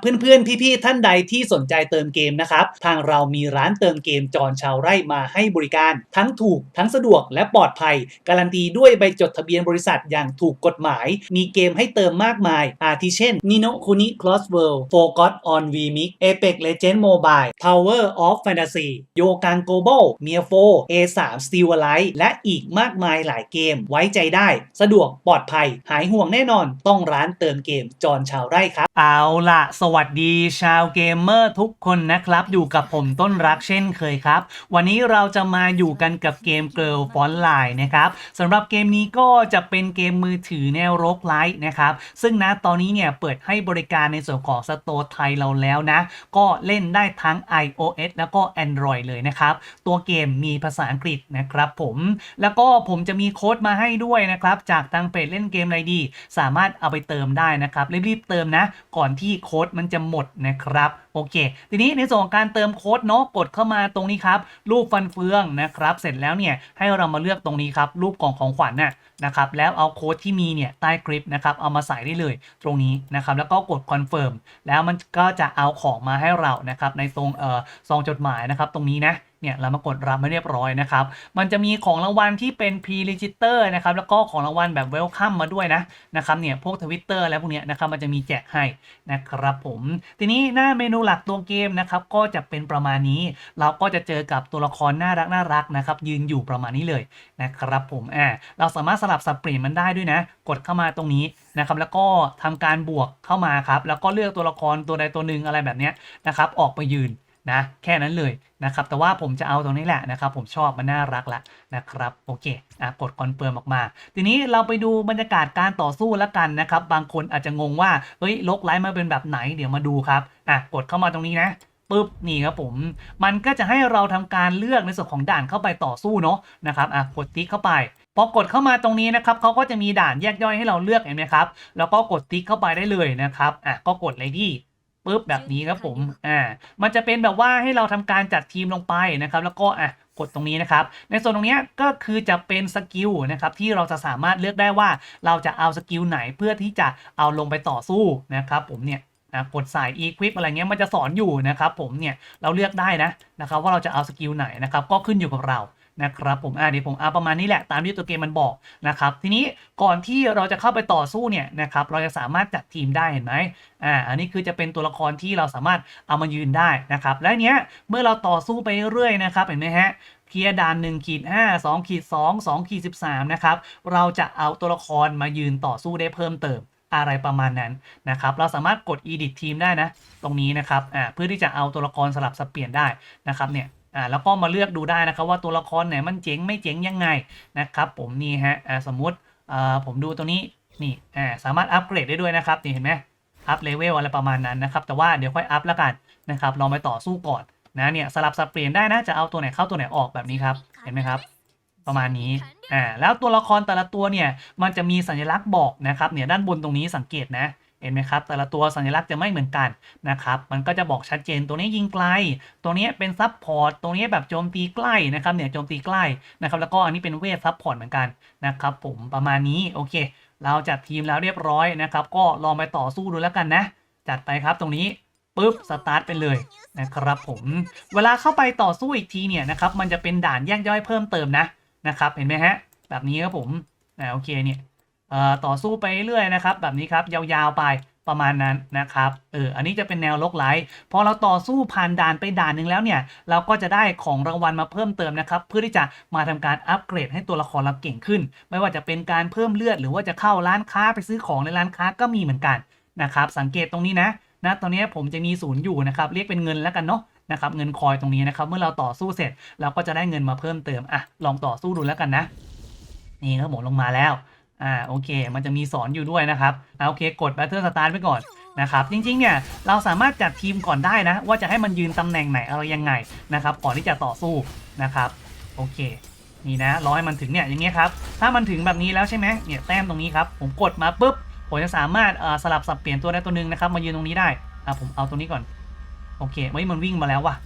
เพื่อนๆ พี่ๆ ท่านใดที่สนใจเติมเกมนะครับ ทางเรามีร้านเติมเกมจอนชาวไร่มาให้บริการ ทั้งถูกทั้งสะดวกและปลอดภัย การันตีด้วยใบจดทะเบียนบริษัทอย่างถูกกฎหมาย มีเกมให้เติมมากมาย อาทิเช่น Nino Kuni Cross World Forgot on VMix Apex Legend Mobile Tower of Fantasy โยกัง Global m i a 4 A3 Steel Alive และอีกมากมายหลายเกมไว้ใจได้ สะดวกปลอดภัย หายห่วงแน่นอนต้องร้านเติมเกมจอนชาวไร่ครับ เอาละสวัสดีชาวเกมเมอร์ทุกคนนะครับ อยู่กับผมต้นรักเช่นเคยครับ วันนี้เราจะมาอยู่กันกับเกม Girl f o n t Line นะครับสำหรับเกมนี้ก็จะเป็นเกมมือถือแนวโรกไลท์นะครับซึ่งนะตอนนี้เนี่ยเปิดให้บริการในส่วนของสโตร์ไทยเราแล้วนะ ก็เล่นได้ทั้ง iOS แล้วก็ Android เลยนะครับ ตัวเกมมีภาษาอังกฤษนะครับผม แล้วก็ผมจะมีโค้ดมาให้ด้วยนะครับ จากทางเพจเล่นเกมไรดี สามารถเอาไปเติมได้นะครับรีบๆเติมนะ ก่อนที่โค้ดมันจะหมดนะครับโอเค ทีนี้ในส่วนของการเติมโค้ดเนาะกดเข้ามาตรงนี้ครับรูปฟันเฟืองนะครับ เสร็จแล้วเนี่ยให้เรามาเลือกตรงนี้ครับรูปกล่องของขวัญน่ะนะครับแล้วเอาโค้ดที่มีเนี่ยใต้คลิปนะครับเอามาใส่ได้เลยตรงนี้นะครับแล้วก็กดคอนเฟิร์มแล้วมันก็จะเอาของมาให้เรานะครับในตรงเอ่อซองจดหมายนะครับตรงนี้นะ เนี่ยเรามากดรับมาเรียบร้อยนะครับ มันจะมีของรางวัลที่เป็น pre-register นะครับ แล้วก็ของรางวัลแบบ welcome มาด้วยนะนะครับเนี่ยพวก Twitter แล้วพวกเนี้ยนะครับมันจะมีแจกให้นะครับผม ทีนี้หน้าเมนูหลักตัวเกมนะครับก็จะเป็นประมาณนี้ เราก็จะเจอกับตัวละครน่ารักน่ารักนะครับยืนอยู่ประมาณนี้เลยนะครับผมอ่าเราสามารถสลับสับเปลี่ยนมันได้ด้วยนะ กดเข้ามาตรงนี้นะครับแล้วก็ทำการบวกเข้ามาครับแล้วก็เลือกตัวละครตัวใดตัวหนึ่งอะไรแบบเนี้ยนะครับออกไปยืน นะแค่นั้นเลยนะครับแต่ว่าผมจะเอาตรงนี้แหละนะครับผมชอบมันน่ารักละนะครับโอเคอะกดคอนเฟิร์มออกมา ทีนี้เราไปดูบรรยากาศการต่อสู้แล้วกันนะครับบางคนอาจจะงงว่าเฮ้ยลกไลท์มาเป็นแบบไหนเดี๋ยวมาดูครับอะกดเข้ามาตรงนี้นะปุ๊บนี่ครับผม มันก็จะให้เราทำการเลือกในส่วนของด่านเข้าไปต่อสู้เนาะนะครับอะกดติ๊กเข้าไปพอกดเข้ามาตรงนี้นะครับเขาก็จะมีด่านแยกย่อยให้เราเลือกเห็นไหมครับแล้วก็กดติ๊กเข้าไปได้เลยนะครับอะก็กดเลยที่ ปุ๊บแบบนี้ครับผม อ่า มันจะเป็นแบบว่าให้เราทำการจัดทีมลงไปนะครับ แล้วก็อะกดตรงนี้นะครับ ในส่วนตรงเนี้ยก็คือจะเป็นสกิลนะครับที่เราจะสามารถเลือกได้ว่าเราจะเอาสกิลไหนเพื่อที่จะเอาลงไปต่อสู้นะครับผมเนี่ย นะกดสาย equip อะไรเงี้ยมันจะสอนอยู่นะครับผมเนี่ยเราเลือกได้นะนะครับว่าเราจะเอาสกิลไหนนะครับก็ขึ้นอยู่กับเรานะครับผมอ่าเดี๋ยวผมเอาประมาณนี้แหละตามที่ตัวเกมมันบอกนะครับทีนี้ก่อนที่เราจะเข้าไปต่อสู้เนี่ยนะครับเราจะสามารถจัดทีมได้เห็นไหมอ่าอันนี้คือจะเป็นตัวละครที่เราสามารถเอามายืนได้นะครับและเนี้ยเมื่อเราต่อสู้ไปเรื่อยนะครับเห็นไหมฮะเคลียร์ด่าน1ขีด5 2ขีด2 2ขีด13นะครับเราจะเอาตัวละครมายืนต่อสู้ได้เพิ่มเติม อะไรประมาณนั้นนะครับ เราสามารถกด edit ทีมได้นะ ตรงนี้นะครับอ่าเพื่อที่จะเอาตัวละครสลับสับเปลี่ยนได้นะครับเนี่ยอ่าแล้วก็มาเลือกดูได้นะครับว่าตัวละครไหนมันเจ๋งไม่เจ๋งยังไงนะครับ ผมนี่ฮะอ่าสมมุติอ่าผมดูตัวนี้นี่อ่าสามารถอัปเกรดได้ด้วยนะครับนี่เห็นไหมอัพเลเวลอะไรประมาณนั้นนะครับ แต่ว่าเดี๋ยวค่อยอัพแล้วกันนะครับลองไปต่อสู้ก่อนนะเนี่ยสลับสับเปลี่ยนได้นะจะเอาตัวไหนเข้าตัวไหนออกแบบนี้ครับเห็นไหมครับ ประมาณนี้อ่าแล้วตัวละครแต่ละตัวเนี่ยมันจะมีสัญลักษณ์บอกนะครับเนี่ยด้านบนตรงนี้สังเกตนะเห็นไหมครับ แต่ละตัวสัญลักษณ์จะไม่เหมือนกันนะครับ มันก็จะบอกชัดเจนตัวนี้ยิงไกล ตัวนี้เป็นซับพอร์ต ตัวนี้แบบโจมตีใกล้นะครับ เนี่ยโจมตีใกล้นะครับ แล้วก็อันนี้เป็นเวทซับพอร์ตเหมือนกันนะครับ ผมประมาณนี้โอเค เราจัดทีมแล้วเรียบร้อยนะครับ ก็ลองไปต่อสู้ดูแล้วกันนะ จัดไปครับตรงนี้ปุ๊บสตาร์ทไปเลยนะครับผม เวลาเข้าไปต่อสู้อีกทีเนี่ยนะครับ มันจะเป็นด่านแยกย่อยเพิ่มเติมนะ นะครับเห็นไหมฮะแบบนี้ครับผมอ่าโอเคเนี่ยเอ่อต่อสู้ไปเรื่อยนะครับ แบบนี้ครับยาวๆไปประมาณนั้นนะครับเอออันนี้จะเป็นแนวลกไลท์พอเราต่อสู้ผ่านด่านไปด่านหนึ่งแล้วเนี่ย เราก็จะได้ของรางวัลมาเพิ่มเติมนะครับ เพื่อที่จะมาทำการอัปเกรดให้ตัวละครเราเก่งขึ้น ไม่ว่าจะเป็นการเพิ่มเลือด หรือว่าจะเข้าร้านค้าไปซื้อของในร้านค้าก็มีเหมือนกันนะครับ สังเกตตรงนี้นะนะตอนนี้ผมจะมีศูนย์อยู่นะครับ เรียกเป็นเงินแล้วกันเนาะ นะครับเงินคอยตรงนี้นะครับ เมื่อเราต่อสู้เสร็จเราก็จะได้เงินมาเพิ่มเติมอะลองต่อสู้ดูแล้วกันนะ นี่ครับผมลงมาแล้วอ่าโอเค มันจะมีสอนอยู่ด้วยนะครับอ่าโอเค กด Battle Start ไปก่อนนะครับจริงๆเนี่ยเราสามารถจัดทีมก่อนได้นะ ว่าจะให้มันยืนตำแหน่งไหนอะไรยังไงนะครับก่อนที่จะต่อสู้นะครับโอเคนี่นะร้อยมันถึงเนี่ยอย่างเงี้ยครับถ้ามันถึงแบบนี้แล้วใช่ไหมเนี่ยแต้มตรงนี้ครับผมกดมาปุ๊บผมจะสามารถอ่อสลับสับเปลี่ยนตัวได้ตัวหนึ่งนะครับมายืนตรงนี้ได้อ่าผมเอาตัวนี้ก่อน โอเคเฮ้ยมันวิ่งมาแล้วว่ะ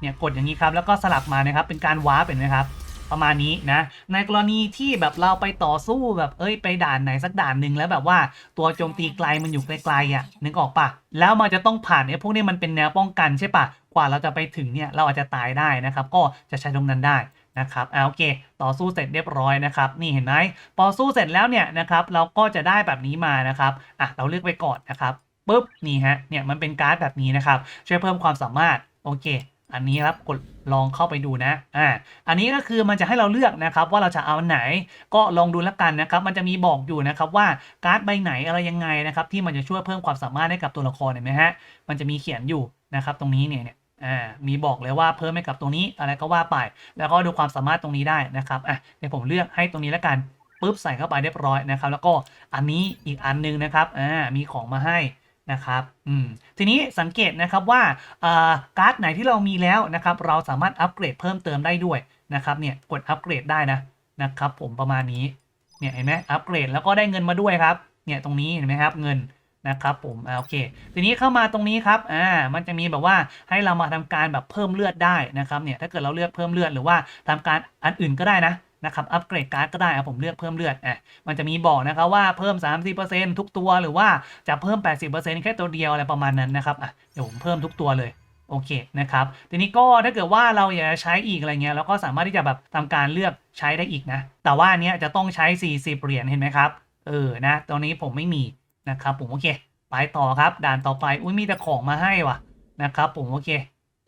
เนี่ยกดอย่างนี้ครับแล้วก็สลับมานะครับเป็นการวาร์ปเห็นไหมครับประมาณนี้นะในกรณีที่แบบเราไปต่อสู้แบบเอ้ยไปด่านไหนสักด่านหนึ่งแล้วแบบว่าตัวโจมตีไกลมันอยู่ไกลๆอะนึกออกปะแล้วมันจะต้องผ่านไอ้พวกนี้มันเป็นแนวป้องกันใช่ปะกว่าเราจะไปถึงเนี่ยเราอาจจะตายได้นะครับ ก็จะใช้ตรงนั้นได้นะครับอ่าโอเค ต่อสู้เสร็จเรียบร้อยนะครับ นี่เห็นไหมพอสู้เสร็จแล้วเนี่ยนะครับ เราก็จะได้แบบนี้มานะครับอะเราเลือกไปก่อนนะครับ ปุ๊บนี่ฮะเนี่ยมันเป็นการ์ดแบบนี้นะครับ ช่วยเพิ่มความสามารถโอเค อันนี้ครับกดลองเข้าไปดูนะอ่าอันนี้ก็คือมันจะให้เราเลือกนะครับว่าเราจะเอาอันไหนก็ลองดูแล้วกันนะครับ มันจะมีบอกอยู่นะครับว่าการ์ดใบไหนอะไรยังไงนะครับที่มันจะช่วยเพิ่มความสามารถให้กับตัวละครเห็นไหมฮะมันจะมีเขียนอยู่นะครับตรงนี้เนี่ยเนี่ยอ่ามีบอกเลยว่าเพิ่มให้กับตรงนี้อะไรก็ว่าไป แล้วก็ดูความสามารถตรงนี้ได้นะครับอะเดี๋ยวผมเลือกให้ตรงนี้แล้วกันปุ๊บใส่เข้าไปเรียบร้อยนะครับ แล้วก็อันนี้อีกอันนึงนะครับอ่ามีของมาให้ นะครับอืมทีนี้สังเกตนะครับว่าการ์ดไหนที่เรามีแล้วนะครับเราสามารถอัปเกรดเพิ่มเติมได้ด้วยนะครับเนี่ยกดอัปเกรดได้นะนะครับผมประมาณนี้เนี่ยเห็นไหมอัปเกรดแล้วก็ได้เงินมาด้วยครับเนี่ยตรงนี้เห็นไหมครับเงินนะครับผมอ่าโอเค ทีนี้เข้ามาตรงนี้ครับอ่ามันจะมีแบบว่าให้เรามาทำการแบบเพิ่มเลือดได้นะครับเนี่ยถ้าเกิดเราเลือกเพิ่มเลือดหรือว่าทำการอันอื่นก็ได้นะ นะครับอัปเกรดการ์ดก็ได้ผมเลือกเพิ่มเลือดอะมันจะมีบอกนะครับว่าเพิ่ม 30%ทุกตัวหรือว่าจะเพิ่ม 80%แค่ตัวเดียวอะไรประมาณนั้นนะครับอะเดี๋ยวผมเพิ่มทุกตัวเลยโอเคนะครับทีนี้ก็ถ้าเกิดว่าเราอยากจะใช้อีกอะไรเงี้ยเราก็สามารถที่จะแบบทำการเลือกใช้ได้อีกนะ แต่ว่าอันเนี้ยจะต้องใช้ 40 เหรียญเห็นไหมครับเออนะตอนนี้ผมไม่มีนะครับผมโอเค ไปต่อครับ ด่านต่อไปอุ้ยมีแต่ของมาให้ว่ะนะครับผมโอเค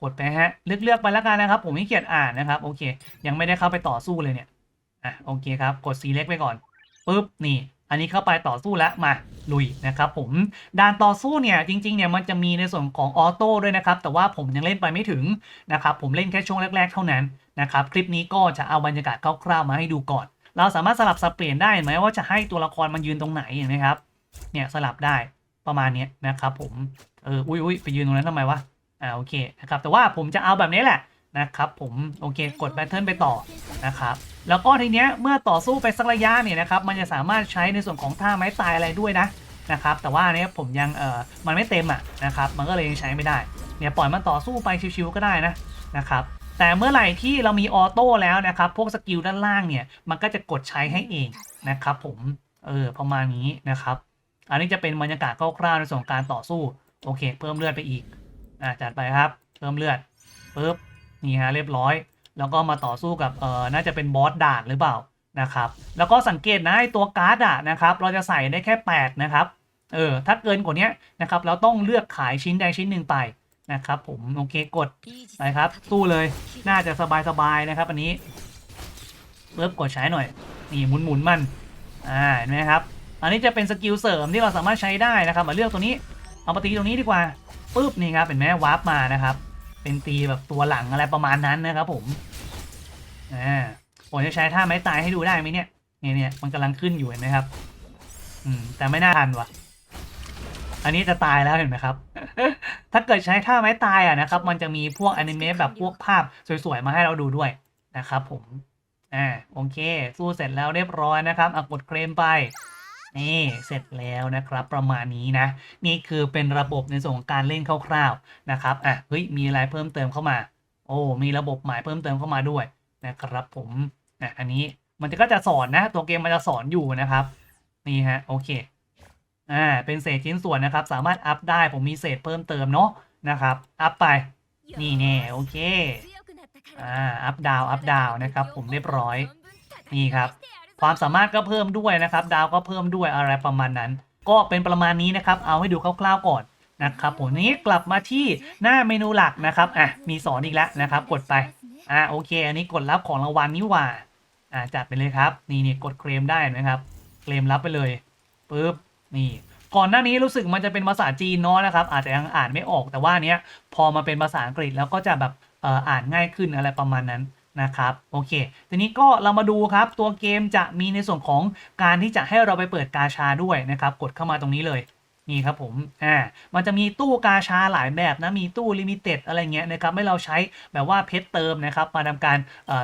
กดไปฮะเลือกเลือกไปแล้วกันนะครับ ผมไม่เกียดอ่านนะครับโอเค ยังไม่ได้เข้าไปต่อสู้เลยเนี่ย อะโอเคครับ กด select ไปก่อนปุ๊บนี่อันนี้เข้าไปต่อสู้แล้วมาลุยนะครับผมด่านต่อสู้เนี่ยจริงๆเนี่ยมันจะมีในส่วนของออโต้ด้วยนะครับ แต่ว่าผมยังเล่นไปไม่ถึงนะครับผมเล่นแค่ช่วงแรก ๆ เท่านั้นนะครับคลิปนี้ก็จะเอาบรรยากาศคร่าวๆมาให้ดูก่อน เราสามารถสลับสับเปลี่ยนได้ไหมว่าจะให้ตัวละครมันยืนตรงไหนเห็นไหมครับเนี่ยสลับได้ประมาณนี้นะครับผมเอออุ้ยอุ้ยไปยืนตรงนั้นทำไมวะอ่าโอเคนะครับแต่ว่าผมจะเอาแบบนี้แหละนะครับผมโอเคกดแพทเทิร์นไปต่อนะครับ แล้วก็ทีเนี้ยเมื่อต่อสู้ไปสักระยะเนี่ยนะครับมันจะสามารถใช้ในส่วนของท่าไม้ตายอะไรด้วยนะนะครับแต่ว่าเนี้ยผมยังเออมันไม่เต็มอะนะครับมันก็เลยยังใช้ไม่ได้เนี่ยปล่อยมันต่อสู้ไปชิวๆก็ได้นะนะครับแต่เมื่อไหร่ที่เรามีออโต้แล้วนะครับพวกสกิลด้านล่างเนี่ยมันก็จะกดใช้ให้เองนะครับผมเออประมาณนี้นะครับอันนี้จะเป็นบรรยากาศคร่าวๆในส่วนการต่อสู้โอเค เพิ่มเลือดไปอีกอ่าจัดไปครับเพิ่มเลือดปุ๊บนี่ฮะเรียบร้อย แล้วก็มาต่อสู้กับเอ่อน่าจะเป็นบอสด่านหรือเปล่านะครับแล้วก็สังเกตนะไอตัวการ์ดอะนะครับเราจะใส่ได้แค่ 8 นะครับเออถ้าเกินกว่านี้นะครับเราต้องเลือกขายชิ้นใดชิ้นหนึ่งไปนะครับผมโอเคกดไปครับสู้เลยน่าจะสบายๆนะครับ อันนี้เริ่มกดใช้หน่อยนี่หมุนหมุนมันอ่าเห็นไหมครับ อันนี้จะเป็นสกิลเสริมที่เราสามารถใช้ได้นะครับมาเลือกตัวนี้เอามาตีตรงนี้ดีกว่าปุ๊บนี่ครับเห็นไหมวาร์ปมานะครับ เป็นตีแบบตัวหลังอะไรประมาณนั้นนะครับผมอ่าผมจะใช้ท่าไม้ตายให้ดูได้ไหมเนี่ยเนี่ยเนี่ยมันกำลังขึ้นอยู่เห็นไหมครับ อืม แต่ไม่น่าทันวะอันนี้จะตายแล้วเห็นไหมครับ ถ้าเกิดใช้ท่าไม้ตายอะนะครับ มันจะมีพวกอนิเมะแบบพวกภาพสวยๆ มาให้เราดูด้วยนะครับผม อ่า โอเค สู้เสร็จแล้วเรียบร้อยนะครับอกดเคลมไป นี่เสร็จแล้วนะครับประมาณนี้นะ นี่คือเป็นระบบในส่วนของการเล่นคร่าวๆนะครับอะเฮ้ยมีอะไรเพิ่มเติมเข้ามา โอ้มีระบบหมายเพิ่มเติมเข้ามาด้วยนะครับผมอะอันนี้มันจะก็จะสอนนะ ตัวเกมมันจะสอนอยู่นะครับ นี่ฮะโอเคอ่าเป็นเศษชิ้นส่วนนะครับ สามารถอัพได้ผมมีเศษเพิ่มเติมเนาะนะครับ อัพไปนี่แน่โอเคอ่าอัพดาวอัพดาวนะครับ ผมเรียบร้อยนี่ครับ ความสามารถก็เพิ่มด้วยนะครับ ดาวก็เพิ่มด้วยอะไรประมาณนั้น ก็เป็นประมาณนี้นะครับ เอาให้ดูคร่าวๆก่อนนะครับผมนี้กลับมาที่หน้าเมนูหลักนะครับอะมีสอนอีกแล้วนะครับ กดไปอ่าโอเค อันนี้กดรับของรางวัลนี่ว่าอ่าจัดไปเลยครับ นี่นี่กดเคลมได้นะครับ เคลมรับไปเลยปึ๊บนี่ก่อนหน้านี้รู้สึกมันจะเป็นภาษาจีนเนาะนะครับ อาจจะยังอ่านไม่ออกแต่ว่าเนี้ยพอมาเป็นภาษาอังกฤษแล้วก็จะแบบอ่านง่ายขึ้นอะไรประมาณนั้น นะครับโอเคทีนี้ก็เรามาดูครับตัวเกมจะมีในส่วนของการที่จะให้เราไปเปิดกาชาด้วยนะครับ กดเข้ามาตรงนี้เลยนี่ครับผมอ่ามันจะมีตู้กาชาหลายแบบนะ มีตู้ลิมิเต็ดอะไรเงี้ยนะครับ ให้เราใช้แบบว่าเพชรเติมนะครับ มาทำการ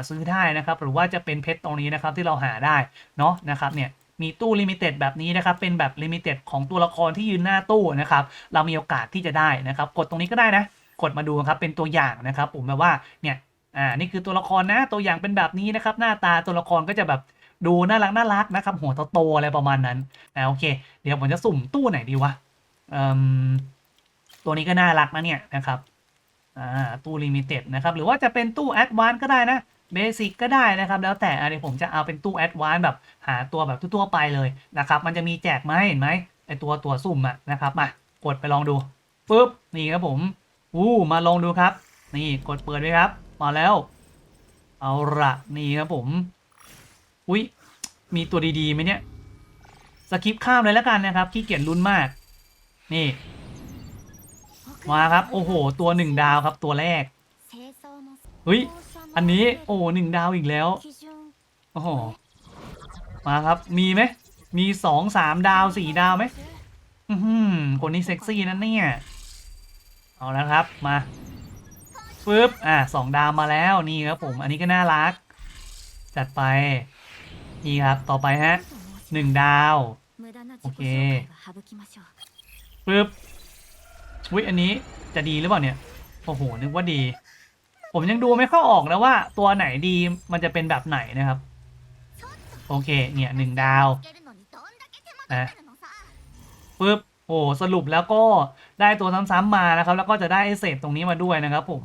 ซื้อได้นะครับ หรือว่าจะเป็นเพชรตรงนี้นะครับที่เราหาได้เนาะนะครับเนี่ยมีตู้ลิมิเต็ดแบบนี้นะครับ เป็นแบบลิมิเต็ดของตัวละครที่ยืนหน้าตู้นะครับ เรามีโอกาสที่จะได้นะครับ กดตรงนี้ก็ได้นะ กดมาดูครับ เป็นตัวอย่างนะครับ ผมแบบว่าเนี่ย อ่านี่คือตัวละครนะตัวอย่างเป็นแบบนี้นะครับ หน้าตาตัวละครก็จะแบบดูน่ารักน่ารักนะครับ หัวโตๆอะไรประมาณนั้นนะโอเค เดี๋ยวผมจะสุ่มตู้ไหนดีวะตัวนี้ก็น่ารักนะเนี่ยนะครับอ่าตู้ลิมิเต็ดนะครับ หรือว่าจะเป็นตู้แอดวานก็ได้นะเบสิกก็ได้นะครับ แล้วแต่อันนี้ผมจะเอาเป็นตู้แอดวานแบบหาตัวแบบทั่วไปเลยนะครับ มันจะมีแจกมาให้เห็นไหมไอตัวตัวสุ่มอะนะครับมากดไปลองดูปึ๊บนี่ครับผมอู้มาลองดูครับ นี่กดเปิดไว้ครับ มาแล้ว เอาละนี่ครับผม อุ้ยมีตัวดีๆไหมเนี่ย สกิปข้ามเลยแล้วกันนะครับขี้เกียจลุ้นมาก นี่ มาครับโอ้โห ตัวหนึ่งดาวครับตัวแรกเฮ้ยอันนี้โอ้หนึ่งดาวอีกแล้วโอ้โหมาครับ มีไหมมีสองสามดาวสี่ดาวไหมอือหือคนนี้เซ็กซี่นั่นเนี่ย เอาแล้วครับมา ปึ๊บอะสองดาวมาแล้วนี่ครับผม อันนี้ก็น่ารัก จัดไป นี่ครับ ต่อไปฮะหนึ่งดาว โอเคปึ๊บอุ้ยอันนี้จะดีหรือเปล่าเนี่ย โอ้โห นึกว่าดี ผมยังดูไม่เข้าออกนะว่าตัวไหนดีมันจะเป็นแบบไหนนะครับ โอเค เนี่ยหนึ่งดาวนะปึ๊บโอ้สรุปแล้วก็ได้ตัวซ้ำๆมานะครับ แล้วก็จะได้ไอเศษตรงนี้มาด้วยนะครับผม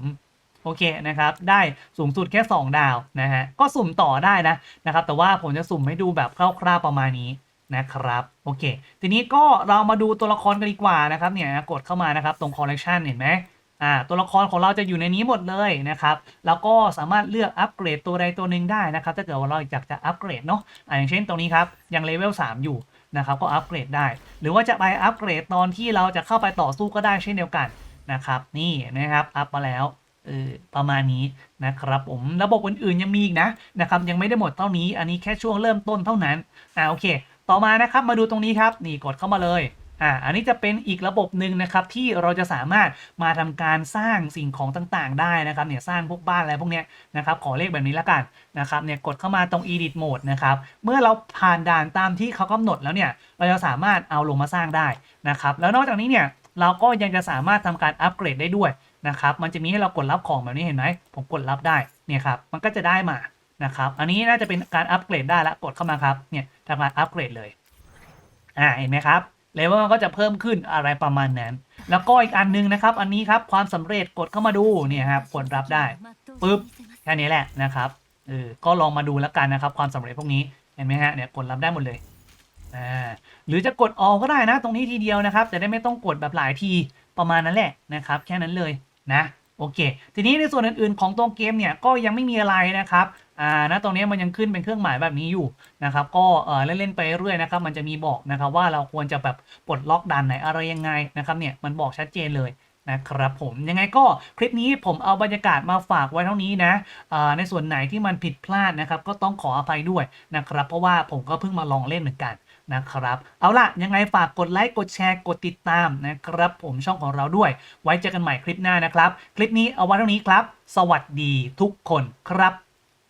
โอเคนะครับได้สูงสุดแค่ 2 ดาวนะฮะก็สุ่มต่อได้นะนะครับแต่ว่าผมจะสุ่มให้ดูแบบคร่าวๆประมาณนี้นะครับโอเค ทีนี้ก็เรามาดูตัวละครกันดีกว่านะครับเนี่ยกดเข้ามานะครับตรงคอลเลกชันเห็นไหมอ่าตัวละครของเราจะอยู่ในนี้หมดเลยนะครับ แล้วก็สามารถเลือกอัปเกรดตัวใดตัวหนึ่งได้นะครับ ถ้าเกิดว่าเราอยากจะอัปเกรดเนาะอ่าอย่างเช่นตรงนี้ครับ ยังเลเวล3อยู่นะครับ ก็อัปเกรดได้ หรือว่าจะไปอัปเกรดตอนที่เราจะเข้าไปต่อสู้ก็ได้เช่นเดียวกันนะครับ นี่นะครับ อัพมาแล้ว เออประมาณนี้นะครับผมระบบอื่นๆยังมีอีกนะนะครับยังไม่ได้หมดเท่านี้อันนี้แค่ช่วงเริ่มต้นเท่านั้นอ่าโอเค ต่อมานะครับมาดูตรงนี้ครับนี่กดเข้ามาเลยอ่าอันนี้จะเป็นอีกระบบหนึ่งนะครับที่เราจะสามารถมาทำการสร้างสิ่งของต่างๆ ได้นะครับเนี่ยสร้างพวกบ้านอะไรพวกเนี้ยนะครับขอเลขแบบนี้ละกันนะครับเนี่ยกดเข้ามาตรง edit mode นะครับเมื่อเราผ่านด่านตามที่เขากำหนดแล้วเนี่ยเราจะสามารถเอาลงมาสร้างได้นะครับแล้วนอกจากนี้เนี่ยเราก็ยังจะสามารถทำการอัปเกรดได้ด้วย นะครับ มันจะมีให้เรากดรับของแบบนี้เห็นไหม ผมกดรับได้ เนี่ยครับ มันก็จะได้มา นะครับ อันนี้น่าจะเป็นการอัปเกรดได้ละ กดเข้ามาครับ เนี่ยทำการอัปเกรดเลย อ่า เห็นไหมครับ เลเวลมันก็จะเพิ่มขึ้นอะไรประมาณนั้น แล้วก็อีกอันนึงนะครับ อันนี้ครับ ความสำเร็จ กดเข้ามาดู เนี่ยครับ กดรับได้ ปึ๊บ แค่นี้แหละนะครับ เออ ก็ลองมาดูแล้วกันนะครับ ความสำเร็จพวกนี้ เห็นไหมฮะ เนี่ย กดรับได้หมดเลย อ่า หรือจะกดออกก็ได้นะ ตรงนี้ทีเดียวนะครับ จะได้ไม่ต้องกดแบบหลายที ประมาณนั้นแหละนะครับแค่นั้นเลยนะโอเค ทีนี้ในส่วนอื่นๆของตัวเกมเนี่ยก็ยังไม่มีอะไรนะครับอ่านะตรงนี้มันยังขึ้นเป็นเครื่องหมายแบบนี้อยู่นะครับก็เออเล่นๆไปเรื่อยนะครับมันจะมีบอกนะครับว่าเราควรจะแบบปลดล็อกดันไหนอะไรยังไงนะครับเนี่ยมันบอกชัดเจนเลยนะครับผมยังไงก็คลิปนี้ผมเอาบรรยากาศมาฝากไว้เท่านี้นะอ่าในส่วนไหนที่มันผิดพลาดนะครับก็ต้องขออภัยด้วยนะครับเพราะว่าผมก็เพิ่งมาลองเล่นเหมือนกัน นะครับ เอาล่ะ ยังไงฝากกดไลค์กดแชร์กดติดตามนะครับ ผมช่องของเราด้วย ไว้เจอกันใหม่คลิปหน้านะครับ คลิปนี้เอาไว้เท่านี้ครับ สวัสดีทุกคนครับ